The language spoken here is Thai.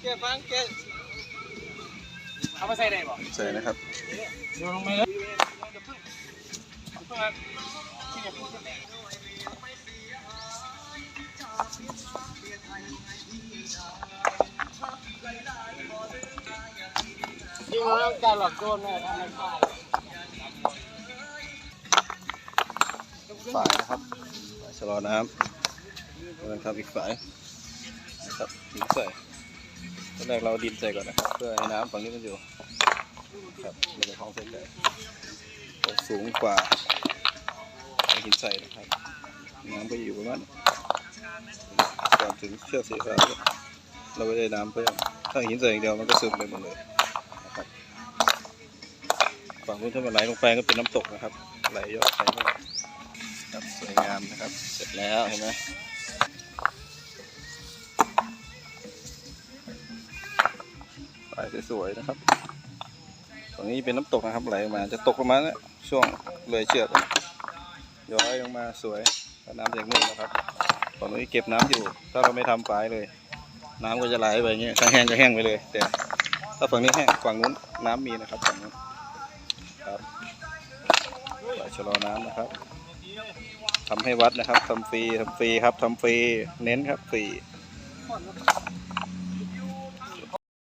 เก็บฟังเก็บเอามาใส่ได้บ่ใส่นะครับโยนลงไปเลยเพิ่งครับยิงแล้วการหลอกโดนแม่ทำไม่ได้ฝายนะครับฝายชะลอน้ำแล้วนะครับอีกฝายนะครับดินใส่ตอน แรกเราดินใส่ก่อนนะครับ เพื่อให้น้ำฝั่งนี้มันอยู่ครับมันจะคล้องเส้นได้ตกสูงกว่าหินใส่นะครับ น้ำก็อยู่ประมาณก่อนถึงเชือกสีฟ้าเนี่ยเราไม่ได้น้ำเพิ่มถ้าหินใส่อย่างเดียวมันก็ซึมไปหมดเลยนะครับฝั่งนู้นถ้ามันไหลลงไปก็เป็นน้ำตกนะครับ ไหลเยอะไหลมากครับสวยงามนะครับ เสร็จแล้วเห็นไหม ปลายสวยๆนะครับ ตรงนี้เป็นน้ำตกนะครับไหลมาจะตกประมาณนี้ช่วงเลยเชือกย้อยลงมาสวยน้ำจากนู่นนะครับฝั่งนี้เก็บน้ำอยู่ ถ้าเราไม่ทำฝายเลย น้ำก็จะไหลไปอย่างเงี้ยถ้าแห้งก็แห้งไปเลย แต่ถ้าฝั่งนี้แห้งฝั่งนู้นน้ำมีนะครับฝั่งนู้นครับปล่อยชะลอน้ำนะครับทำให้วัดนะครับทำฟรีทำฟรีครับทำฟรีเน้นครับฟรี